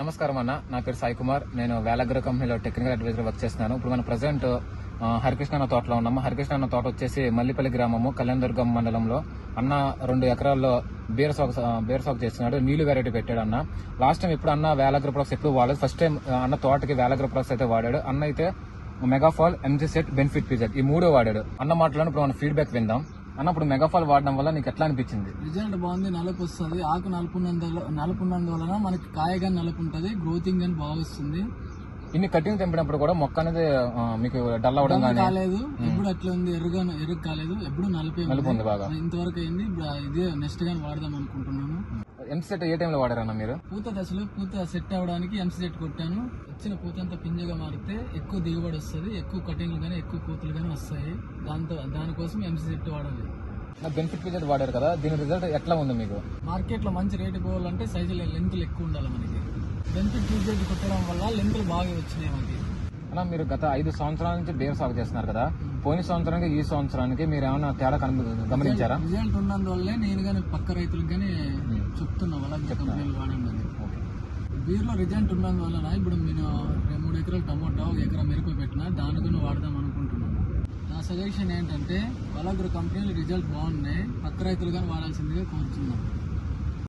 నమస్కారం అన్న. నా పేరు సాయి కుమార్. నేను వేలగ్ర కంపెనీలో టెక్నికల్ అడ్వైజర్ వర్క్ చేస్తున్నాను. ఇప్పుడు మన ప్రజెంట్ హరికృష్ణ అన్న తోటలో ఉన్నాము. హరికృష్ణ అన్న తోట వచ్చేసి మల్లిపల్లి గ్రామము కళ్యాణదుర్గం మండలంలో. అన్న రెండు ఎకరాల్లో బీర సాగు బీర సాగు చేస్తున్నాడు. నీళ్ళు వెరైటీ పెట్టాడు అన్న. లాస్ట్ టైం ఎప్పుడు అన్న వేలగ్ర ప్రొడక్ట్స్ ఎప్పుడు వాడలేదు. ఫస్ట్ టైం అన్న తోటకి వేలగ్ర ప్రొడక్ట్స్ అయితే వాడాడు. అన్న అయితే మెగాఫాల్ ఎంజీ సెట్ బెనిఫిట్ పిజెట్ ఈ మూడో వాడాడు. అన్న మాటలను ఇప్పుడు మన ఫీడ్బ్యాక్ విందాం. అన్న ఇప్పుడు మెగాఫాల్ వాడడం వల్ల నీకు ఎట్లా అనిపించింది? రిజల్ట్ బాగుంది నలుపు వస్తుంది ఆకు నలుపున్నందువల్ల నలుపున్నందువలన మనకి కాయ కానీ నలుపు ఉంటుంది గ్రోతింగ్ కానీ బాగా వస్తుంది ఇన్ని కటింగ్ తెంపినప్పుడు కూడా మొక్క అనేది మీకు డల్ అవడం కానీ కాలేదు. ఎప్పుడు అట్లా ఉంది ఎర్రగా ఎరుగు కాలేదు. ఎప్పుడు నలిపే. నలుపు ఉంది బాగా. ఇంతవరకు అయింది. ఇప్పుడు ఇదే నెక్స్ట్ గాని వాడదాం అనుకుంటున్నాను. ఎంత సెట్ ఏ టైంలో వాడారన్న మీరు? పూత దశలో పూత సెట్ అవడానికి ఎంసీ సెట్ కొట్టాను. వచ్చిన పూత అంతా పింజగా మారితే ఎక్కువ దిగుబడి వస్తుంది ఎక్కువ కటింగ్లు కానీ ఎక్కువ పూతలు కానీ వస్తాయి. దాంతో దానికోసం ఎంసీ సెట్ వాడాలి. బెనిఫిట్ పిజెట్ వాడారు కదా దీని రిజల్ట్ ఎట్లా ఉంది మీకు? మార్కెట్లో మంచి రేటు పోవాలంటే సైజులు లెంత్లు ఎక్కువ ఉండాలి మనకి. బెనిఫిట్ యూజేజ్ కొట్టడం వల్ల లెంత్లు బాగా వచ్చినాయి మనకి. అన్న మీరు గత ఐదు సంవత్సరాల నుంచి బేర్ సాగు చేస్తున్నారు కదా. పోయిన సంవత్సరానికి ఈ సంవత్సరానికి మీరు ఏమైనా తేడా కనిపి- గమనించారా? రిజల్ట్ ఉన్నందువల్లే నేను కానీ పక్క రైతులకు కానీ కంపెనీలు వాడండి అని బీర్లో రిజల్ట్ ఉన్నందువలన ఇప్పుడు నేను రెండు మూడు ఎకరాలు టమోటా ఒక ఎకరా మిరప పెట్టిన దానికన్నా వాడదాం అనుకుంటున్నాను. నా సజెషన్ ఏంటంటే వాళ్ళ కంపెనీలు రిజల్ట్ బాగున్నాయి. పక్క రైతులు కానీ వాడాల్సిందిగా కోరుతున్నాను